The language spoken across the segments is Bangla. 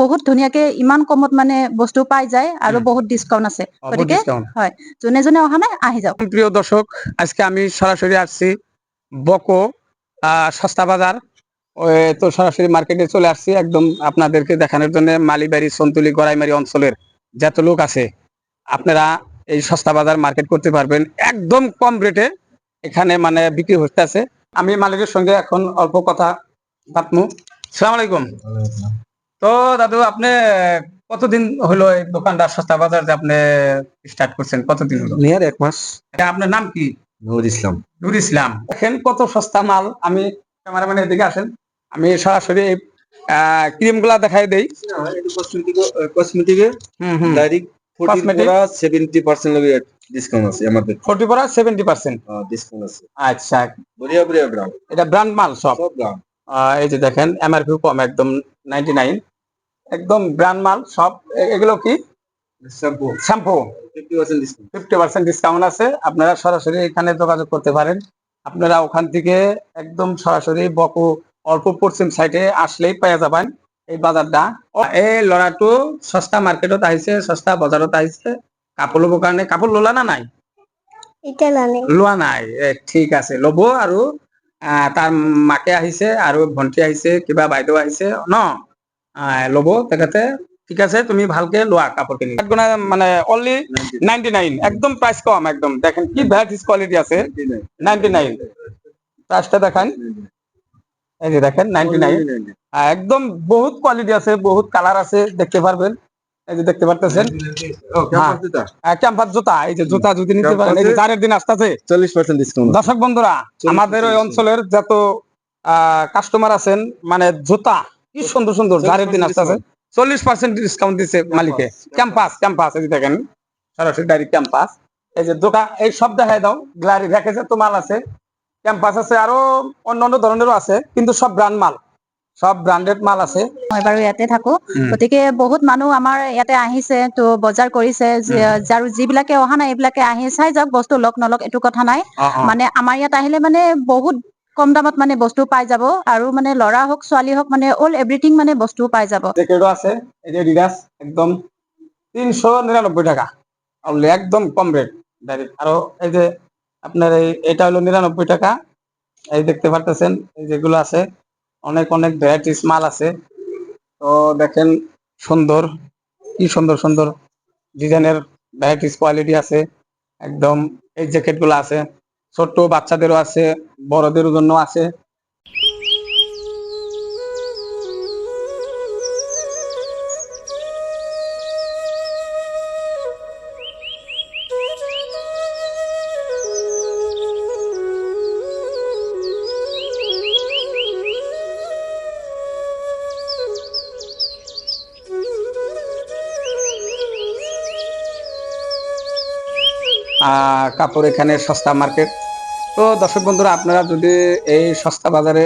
বহুত ধুনীয়াকে ইমান কমত মানে বস্তু পাই যায় আৰু বহুত ডিছকাউণ্ট আছে। গতিকে discount। যোনে যোনে অহা নাই আহি যাওক। প্রিয় দর্শক আজকে আমি সরাসরি আসছি বকো সস্তা বাজার। তো সরাসরি মার্কেটে চলে আসছি। একদম আপনাদেরকে দেখানোর জন্য মালিবাড়ি সন্তুলি গড়াইমারি অঞ্চলের যত লোক আছে আপনারা এই সস্তা বাজার মার্কেট করতে পারবেন। একদম কম রেটে এখানে মানে বিক্রি হতে আছে আমি মালিকের সঙ্গে এখন অল্প কথা বাতমু সালাম আলাইকুম। তো দাদু আপনি কতদিন হলো এই দোকানটা সস্তা বাজার যে আপনি স্টার্ট করছেন? কতদিন হলো? নিয়ার এক মাস। আপনার নাম কি? নুর ইসলাম। নুর ইসলাম। দেখেন কত সস্তা মাল। আমি ক্যামেরাম্যানের এদিকে আসেন। আমি সরাসরি ক্রিমগুলা দেখাই দেই। কসমেটিকে ডাইরেক্ট ডিসকাউন্ট আছে। আমাদের ডিসকাউন্ট আছে। আচ্ছা। বড়িয়া বড়িয়া ব্রাউন এটা ব্র্যান্ড মাল সব। এই যে দেখেন এমআরপি কম একদম নাইনটি নাইন একদম ব্র্যান্ড মাল সব এগুলো কি? Shampoo shampoo fifty percent discount আছে। আপনারা সরাসরি এখানে যোগাযোগ করতে পারেন। আপনারা ওখান থেকে একদম সরাসরি বকু অল্প পশ্চিম সাইডে আসলেই পেয়ে যাবেন এই বাজারটা। এই লড়াটো সস্তা মার্কেটত আহিছে সস্তা বজাৰত আহিছে কাপোৰ ল'বৰ কাৰণে কাপোৰ ল'লা না নাই? এটা লানে লোৱা নাই এ, ঠিক আছে ল'ব আৰু আহ, তাৰ মাকে আহিছে আৰু ভন্টি আহিছে কিবা বাইদেউ আহিছে ন? ল'ব। তেখেতে ঠিক আছে তুমি ভালকে লোৱা কাপোৰখিনি। মানে অনলি নাইনটি নাইন একদম প্রাইস কম একদম। দেখেন কি ভ্যারাইটিস কোয়ালিটি আছে। নাইনটি নাইন প্রাইসটা দেখান। এই যে দেখেন নাইনটি নাইন একদম বহুত কোয়ালিটি আছে বহুত কালার আছে দেখতে পারবেন। এই যে দেখতে পারতেছেন? ক্যাম্পাস জুতা। এই যে জুতা যদি নিতে পারেন এই যে চারের দিন আসতেছে। চল্লিশ পার্সেন্ট ডিসকাউন্ট দর্শক বন্ধুরা আমাদের ওই অঞ্চলের যত কাস্টমার আছেন মানে জুতা কি সুন্দর সুন্দর চারের দিন আসতেছে। চল্লিশ পার্সেন্ট ডিসকাউন্ট দিচ্ছে মালিকে। ক্যাম্পাস ক্যাম্পাস এই দেখেন সরাসরি ডাইরেক্ট ক্যাম্পাস এই যে দোকান এই সব দেখাই দাও গ্লারি র্যাকেজের তো মাল আছে। ক্যাম্পাস আছে আরও অন্য অন্য ধরনেরও আছে কিন্তু সব ব্র্যান্ড মাল। সব ব্র্যান্ডেড মাল আছে। মই বাৰু ইয়াতে থাকো। গতিকে বহুত মানুহ আমাৰ ইয়াতে আহিছে তো বজাৰ কৰিছে যি- আৰু যিবিলাকে অহা নাই এইবিলাকে আহি চাই যাওক বস্তু লওক নলওক এইটো কথা নাই। মানে আমাৰ ইয়াত আহিলে মানে বহুত কম দামত মানে বস্তু পাই যাব আৰু মানে ল'ৰা হওক, ছোৱালী হওক মানে অল এভৰিথিং মানে বস্তু পাই যাব। জ্যাকেটও আছে, এই যে রিডাস একদম তিনশো নিরানব্বই টাকা। অনলি একদম কম রেট ডাইরেক্ট আরও এই যে আপনার এই এটা হলো নিরানব্বই টাকা। এই দেখতে পারতেছেন, এই যেগুলো আছে, অনেক অনেক ভ্যারাইটিস মাল আছে। তো দেখেন সুন্দর, কি সুন্দর সুন্দর ডিজাইনের ভ্যারাইটিস কোয়ালিটি আছে। একদম এই জ্যাকেটগুলো আছে। ছোট্ট বাচ্চাদেরও আছে বড়দের জন্য আছে। কাপড় এখানে সস্তা মার্কেট। তো দর্শক বন্ধুরা, আপনারা যদি এই সস্তা বাজারে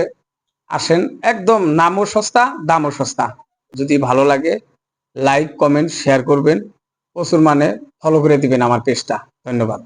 আসেন, একদম নামও সস্তা, দামও সস্তা। যদি ভালো লাগে, লাইক, কমেন্ট, শেয়ার করবেন। প্রচুর মানে ফলো করে দিবেন আমার পেজটা। ধন্যবাদ।